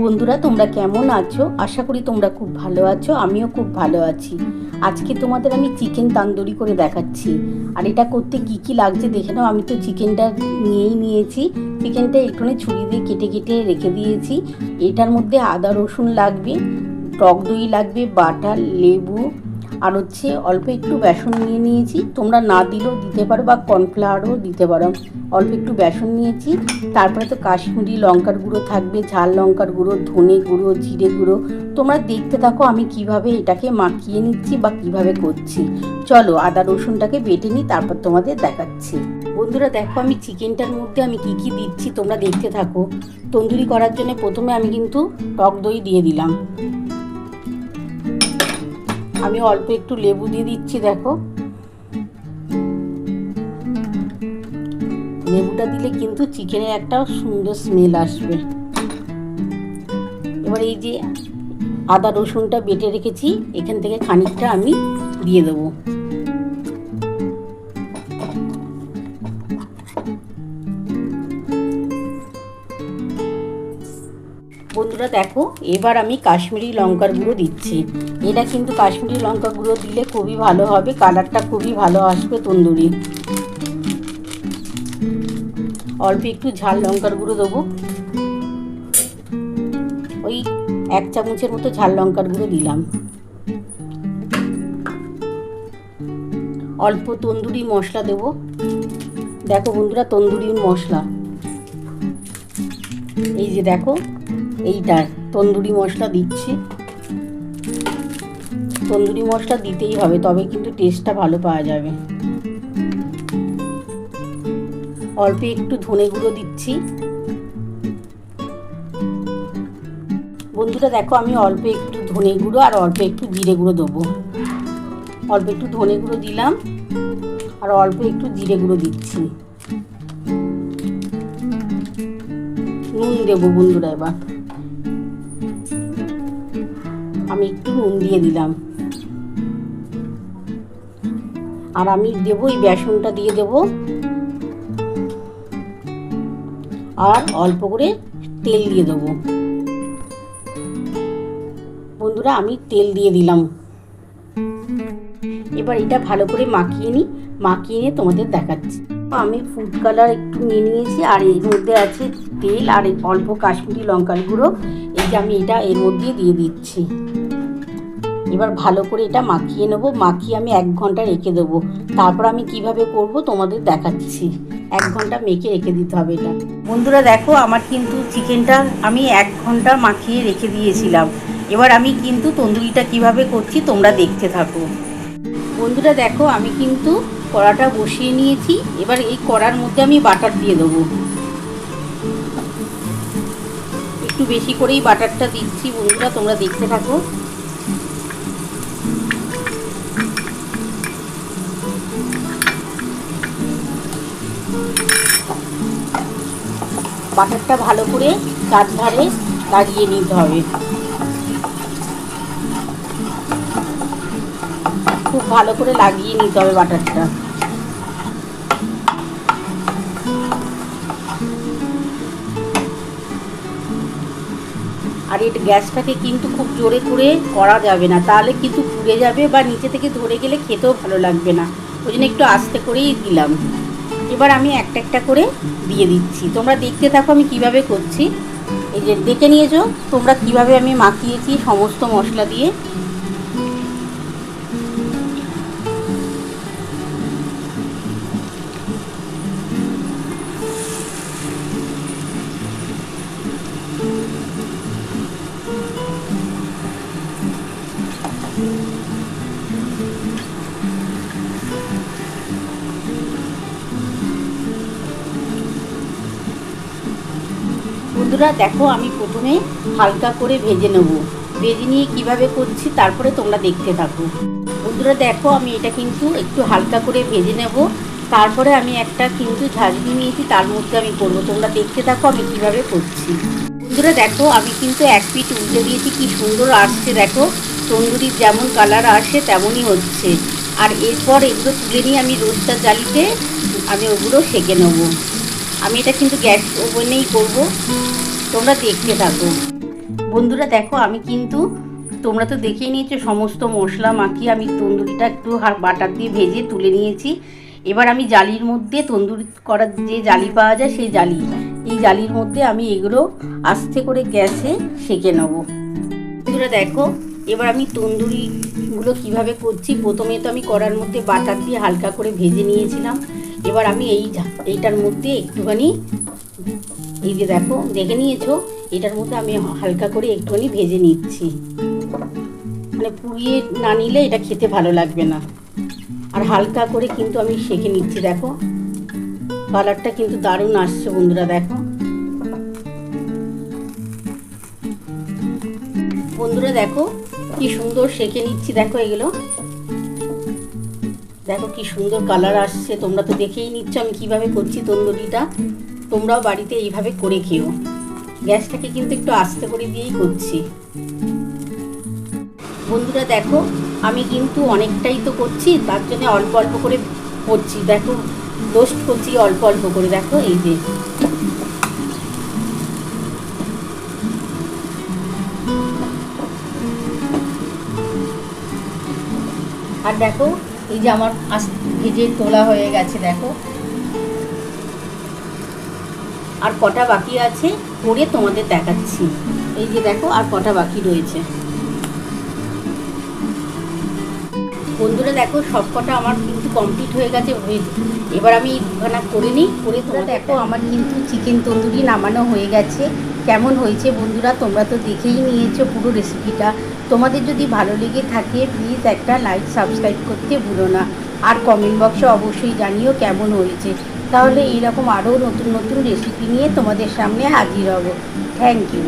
বন্ধুরা, তোমরা কেমন আছো? আশা করি তোমরা খুব ভালো আছো, আমিও খুব ভালো আছি। আজকে তোমাদের আমি চিকেন তান্দুরি করে দেখাচ্ছি। আর এটা করতে কি কি লাগছে দেখে নাও, আমি তো চিকেনটা নিয়েই নিয়েছি। চিকেনটা একটুখানি ছুরি দিয়ে কেটে কেটে রেখে দিয়েছি। এটার মধ্যে আদা রসুন লাগবে, টক দই লাগবে, বাটার, লেবু আর হচ্ছে অল্প একটু বেসন নিয়ে নিয়েছি। তোমরা না দিলেও দিতে পারো বা কর্নফ্লাওয়ারও দিতে পারো। অল্প একটু বেসন নিয়েছি। তারপরে তো কাশ্মীরি লঙ্কার গুঁড়ো থাকবে, ঝাল লঙ্কার গুঁড়ো, ধনে গুঁড়ো, জিরে গুঁড়ো। তোমরা দেখতে থাকো আমি কীভাবে এটাকে মাখিয়ে নিচ্ছি বা কীভাবে করছি। চলো আদা রসুনটাকে বেটে নিই, তারপর তোমাদের দেখাচ্ছি। বন্ধুরা দেখো আমি চিকেনটার মধ্যে আমি কি কি দিচ্ছি, তোমরা দেখতে থাকো। তন্দুরি করার জন্য প্রথমে আমি কিন্তু টক দই দিয়ে দিলাম। আমি অল্প একটু লেবু দিয়ে দিচ্ছি, দেখো। লেবুটা দিলে কিন্তু চিকেনের একটা সুন্দর স্মেল আসবে। এবার এই যে আদা রসুনটা বেটে রেখেছি, এখান থেকে খানিকটা আমি দিয়ে দেবো। বন্ধুরা দেখো, এবার আমি কাশ্মীরি লঙ্কার গুঁড়ো দিচ্ছি। এটা কিন্তু কাশ্মীরি লঙ্কা গুঁড়ো দিলে খুবই ভালো হবে, কালারটা খুবই ভালো আসবে তন্দুরি। অল্প একটু ঝাল লঙ্কার গুঁড়ো দেবো। ওই এক চামচের মতো ঝাল লঙ্কার গুঁড়ো দিলাম। অল্প তন্দুরি মশলা দেব। দেখো বন্ধুরা তন্দুরি মশলা। এই যে দেখো এইটা তন্দুরি মশলা দিচ্ছি। তন্দুরি মশলা দিতেই হবে, তবে কিন্তু টেস্টটা ভালো পাওয়া যাবে। অল্প একটু ধনে গুঁড়ো দিচ্ছি। বন্ধুরা, দেখো, আমি অল্প একটু ধনে গুঁড়ো আর অল্প একটু জিরে গুঁড়ো দেবো। অল্প একটু ধনে গুঁড়ো দিলাম, আর অল্প একটু জিরে গুঁড়ো দিচ্ছি। নুন দেবো বন্ধুরা এবার। আমি একটু নুন দিয়ে দিলাম। আর আমি দেবো এই বেসনটা দিয়ে দেব। আর অল্প করে তেল দিয়ে দেবো। বন্ধুরা, আমি তেল দিয়ে দিলাম। এবার এটা ভালো করে মাখিয়ে নিই মাখিয়ে নিয়ে তোমাদের দেখাচ্ছি। আমি ফুড কালার একটু নিয়ে নিয়েছি, আর এর মধ্যে আছে তেল আর অল্প কাশ্মীরি লঙ্কার গুঁড়ো। এই যে আমি এটা এর মধ্যে দিয়ে দিচ্ছি। এবার ভালো করে এটা মাখিয়ে নেব, মাখিয়ে আমি এক ঘণ্টা রেখে দেবো। তারপর আমি কীভাবে করব তোমাদের দেখাচ্ছি। এক ঘণ্টা মেখে রেখে দিতে হবে এটা। বন্ধুরা দেখো, আমার কিন্তু চিকেনটা আমি এক ঘণ্টা মাখিয়ে রেখে দিয়েছিলাম। এবার আমি কিন্তু তন্দুরিটা কীভাবে করছি তোমরা দেখতে থাকো। বন্ধুরা দেখো, আমি কিন্তু কড়াটা বসিয়ে নিয়েছি। এবার এই কড়ার মধ্যে আমি বাটার দিয়ে দেবো। একটু বেশি করেই বাটারটা দিচ্ছি বন্ধুরা, তোমরা দেখতে থাকো। বাটারটা ভালো করে চার ধারে লাগিয়ে নিতে হবে। খুব ভালো করে লাগিয়ে নিতে হবে বাটারটা। আর এটা গ্যাসটাকে কিন্তু খুব জোরে করে করা যাবে না, তাহলে কিন্তু পুড়ে যাবে বা নিচে থেকে ধরে গেলে খেতেও ভালো লাগবে না। ওই জন্য একটু আস্তে করেই দিলাম। এবার আমি একটা একটা করে দিয়ে দিচ্ছি। তোমরা দেখতে থাকো আমি কীভাবে করছি। এই যে, দেখে নিয়েছো, তোমরা কীভাবে আমি মাখিয়েছি সমস্ত মশলা দিয়ে। বন্ধুরা, দেখো আমি প্রথমে হালকা করে ভেজে নেব। ভেজে নিয়ে কীভাবে করছি তারপরে তোমরা দেখতে থাকো। বন্ধুরা, দেখো আমি এটা কিন্তু একটু হালকা করে ভেজে নেব। তারপরে আমি একটা কিন্তু ঝাঁঝরি নিয়েছি, তার মধ্যে আমি করব। তোমরা দেখতে থাকো আমি কীভাবে করছি। বন্ধুরা, দেখো আমি কিন্তু এক পিঠ উল্টে দিয়েছি, কি সুন্দর আসছে, দেখো। তন্দুরির যেমন কালার আসে, তেমনই হচ্ছে। আর এরপর এগুলো তুলে নিয়ে আমি রোস্টার জালিতে আমি ওগুলো সেঁকে নেব। আমি এটা কিন্তু গ্যাস ওভেনেই করব। তোমরা দেখতে থাকো। বন্ধুরা দেখো, আমি কিন্তু তোমরা তো দেখেই নিয়েছো সমস্ত মশলা মাখিয়ে আমি তন্দুরিটা একটু বাটার দিয়ে ভেজে তুলে নিয়েছি। এবার আমি জালির মধ্যে তন্দুরি করার যে জালি পাওয়া যায় সেই জালি। এই জালির মধ্যে আমি এগুলো আস্তে করে গ্যাসে সেঁকে নেব। বন্ধুরা দেখো, এবার আমি তন্দুরিগুলো কীভাবে করছি? প্রথমে তো আমি করার মধ্যে বাটার দিয়ে হালকা করে ভেজে নিয়েছিলাম। এবার আমি এই এইটার মধ্যে একটুখানি এই যে দেখো, দেখে নিয়েছো? এটার মধ্যে আমি হালকা করে একটুখানি ভেজে নিচ্ছি। মানে পুড়িয়ে না নিলে এটা খেতে ভালো লাগবে না। আর হালকা করে কিন্তু আমি সেঁকে নিচ্ছি, দেখো। কালারটা কিন্তু দারুণ আসছে বন্ধুরা, দেখো। বন্ধুরা, দেখো, কি সুন্দর সেঁকে নিচ্ছি, দেখো এগুলো। দেখো কি সুন্দর কালার আসছে, তোমরা তো দেখেই নিচ্ছ আমি কীভাবে করছি তন্দুরিটা। তোমরাও বাড়িতে এইভাবে করে খেও। গ্যাসটাকে কিন্তু একটু আস্তে করে দিয়েই করছি। বন্ধুরা দেখো, আমি কিন্তু অনেকটাই তো করছি, তার জন্য অল্প অল্প করে করছি। দেখো রোস্ট করছি অল্প অল্প করে, দেখো এই যে। আর দেখো এই যে আমার ভেজে তোলা হয়ে গেছে, দেখো। আর কটা বাকি আছে করে তোমাদের দেখাচ্ছি। এই যে দেখো, আর কটা বাকি রয়েছে। বন্ধুরা, দেখো সব কটা আমার কিন্তু কমপ্লিট হয়ে গেছে। এবার আমি দুখানা করে নিই, করে তোমরা দেখো, আমার কিন্তু চিকেন তন্দুরি নামানো হয়ে গেছে। কেমন হয়েছে বন্ধুরা, তোমরা তো দেখেই নিয়েছো পুরো রেসিপিটা তোমাদের যদি ভালো লেগে থাকে প্লিজ একটা লাইক সাবস্ক্রাইব করতে ভুলো না। আর কমেন্ট বক্সে অবশ্যই জানিও কেমন হয়েছে। তাহলে এরকম আরও নতুন নতুন রেসিপি নিয়ে তোমাদের সামনে হাজির হব। Thank you